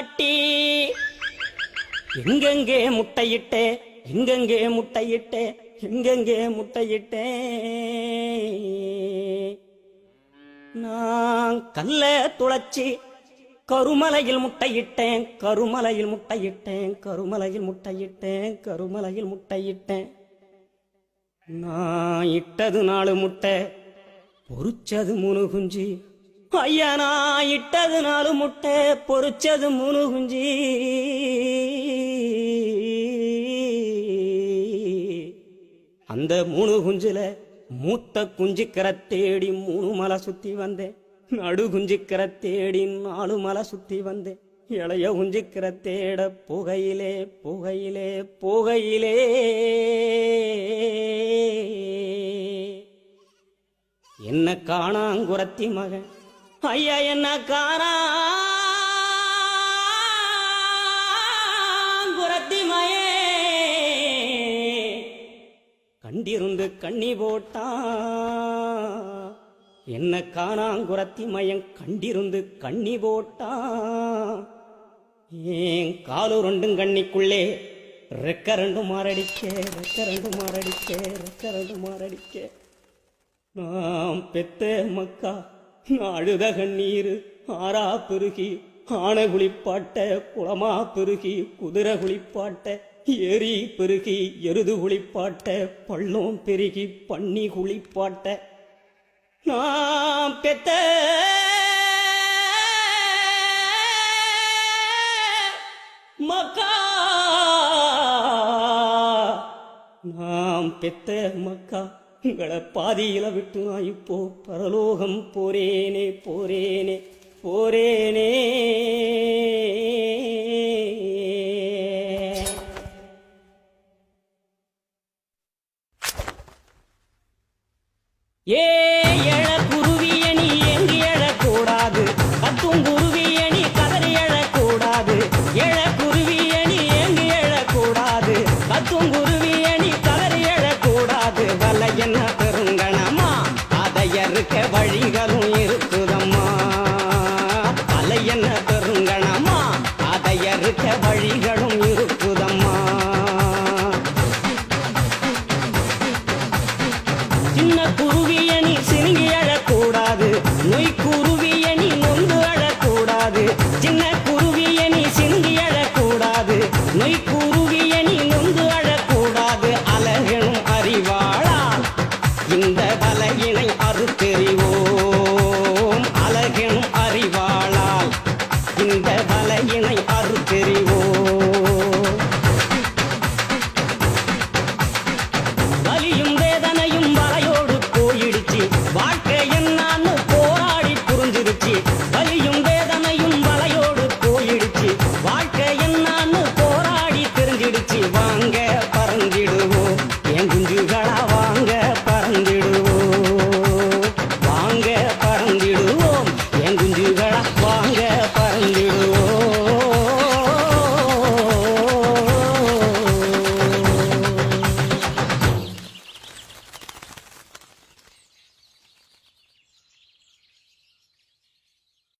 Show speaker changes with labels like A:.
A: காட்டி. எங்கெங்கே முட்டையிட்டே எங்கெங்கே முட்டையிட்டே எங்கெங்கே முட்டையிட்டே. நான் கல்ல துளச்சி கருமலையில் முட்டையிட்டேன் கருமலையில் முட்டையிட்டேன் கருமலையில் முட்டையிட்டேன் கருமலையில் முட்டையிட்டேன். நான் இட்டது நாலு முட்டை பொறிச்சது மூணு குஞ்சு. ஐயா நான் இட்டது நாலு முட்டை பொறிச்சது மூணு குஞ்சு. அந்த மூணு குஞ்சுல மூத்த குஞ்சுக்கிற தேடி மூணு மலை சுத்தி வந்தேன். நடு குஞ்சுக்கிற தேடி நாலு மலை சுத்தி வந்தேன். இளைய குஞ்சுக்கிற தேட புகையிலே புகையிலே புகையிலே. என்ன காணாங்குரத்தி மகன் ஐயா என்ன காரா? மயே கண்டிருந்து கண்ணி போட்டா. என்ன காணாங்குரத்தி மயம் கண்டிருந்து கண்ணி போட்டான் ஏன் காலு ரெண்டும் கண்ணிக்குள்ளே ரெக்க ரெண்டு மாரடிக்க ரெக்க ரெண்டு மாரடிக்க ரெக்க ரெண்டு மாரடிக்க. நாம் பெத்த மக்கா அழுத கண்ணீர் ஆறா பெருகி ஆனை குளிப்பாட்ட குளமா பெருகி குதிரை குளிப்பாட்ட ஏரி பெருகி எருது குளிப்பாட்ட பள்ளம் பெருகி பன்னி குளிப்பாட்ட. நாம் பெத்த மக்கா நாம் பெத்த மக்கா. உங்களை பாதியில விட்டு நான் இப்போ பரலோகம் போரேனே போரேனே போரேனே அதை வழிகளும் இருக்குதம்மா. சின்ன குருவிய நீ சினுங்கி அழக்கூடாது. நொய் குருவிய நீ நொந்து அழக்கூடாது. சின்ன குருவிய நீ சினுங்கி அழக்கூடாது. நொய் குருவிய நீ நொந்து அழக்கூடாது. அழகனும் அறிவாளா? இந்த தலையின இந்த வலையினை அறுத்தெறிவோம்.